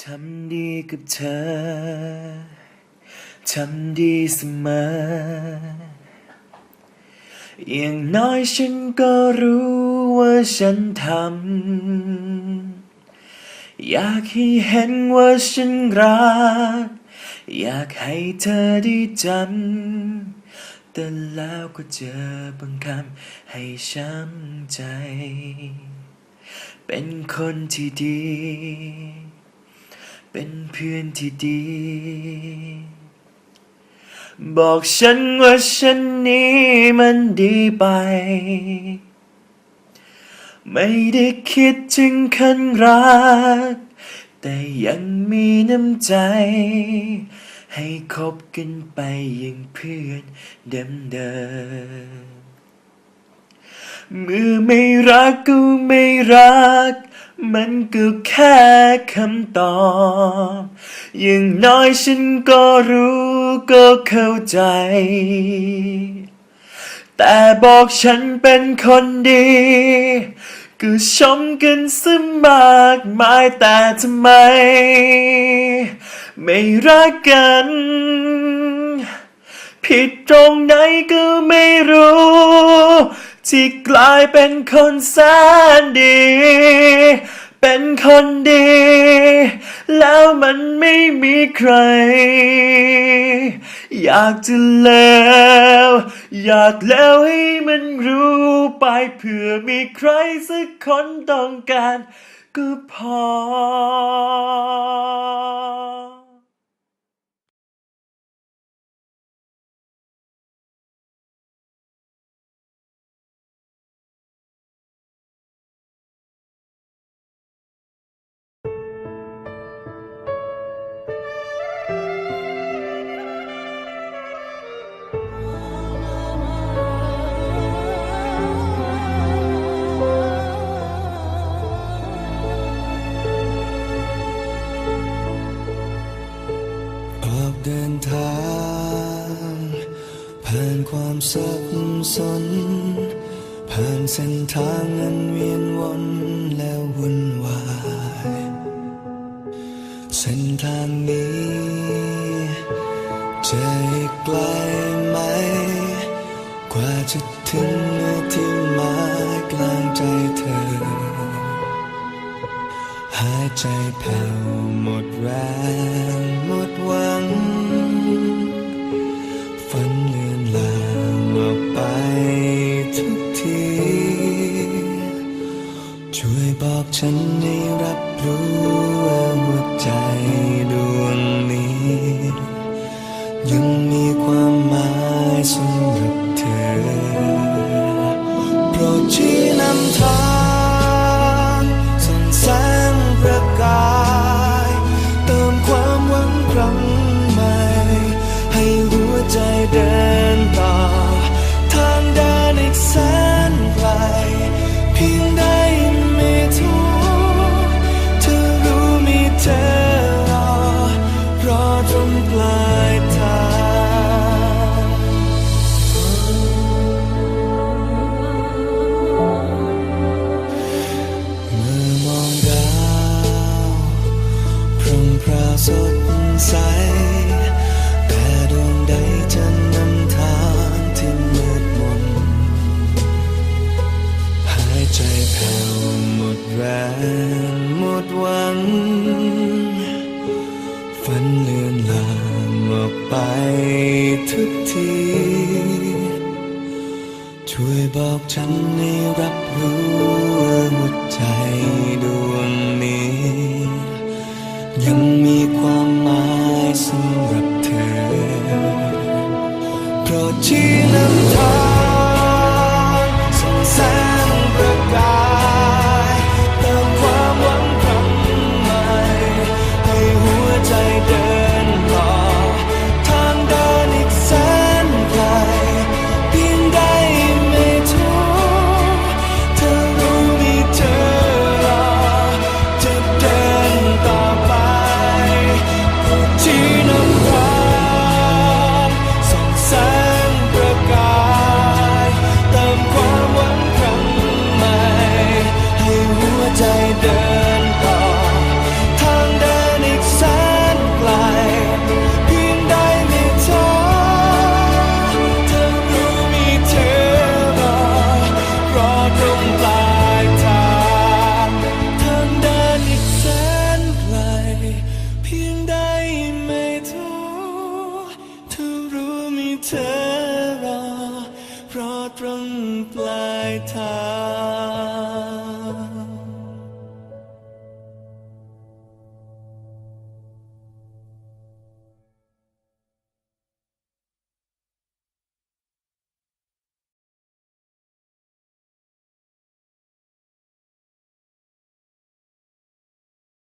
ทำดีกับเธอ ทำดีเสมอ อย่างน้อยฉันก็รู้ว่าฉันทำ อยากให้เห็นว่าฉันรัก อยากให้เธอได้จำ แต่แล้วก็เจอบางคำให้ช้ำใจ เป็นคนที่ดี เป็นเพื่อนที่ดี บอกฉันว่าฉันนี้มันดีไป ไม่ได้คิดถึงคันรัก แต่ยังมีน้ำใจ ให้คบกันไปอย่างเพื่อนเดิมเดิมเมื่อไม่รักก็ไม่รัก มันก็แค่คำตอบ อย่างน้อยฉันก็รู้ก็เข้าใจ แต่บอกฉันเป็นคนดี ก็ชมกันซะมากมายแต่ทำไม ไม่รักกัน ผิดตรงไหนก็ไม่รู้ ที่กลายเป็นคนแสนดี เป็นคนดี แล้วมันไม่มีใคร อยากจะแล้วอยากแล้วให้มันรู้ไปเผื่อมีใครสักคนต้องการก็พออ สับสน ผ่านเส้นทางอันเวียนวนแล้ววุ่นวาย เส้นทางนี้จะอีกไกลไหม กว่าจะถึงเมที่หมายกลางใจเธอ หายใจแผ่วหมดแรง บอกฉันให้รับรู้ว่าหัวใจดวงนี้ ยังมีความหมายสำห สดใส แต่ดวงใดจะนำทางที่มืดมน หายใจแผ่วหมดแรงหมดหวัง ฝันเลือนลางออกไปทุกที ช่วยบอกฉันให้รับรู้ว่าหัวใจดวงนี้ ยังมีความหมายสำหรับเธอโปรดชี้นำทาง ปลายทาง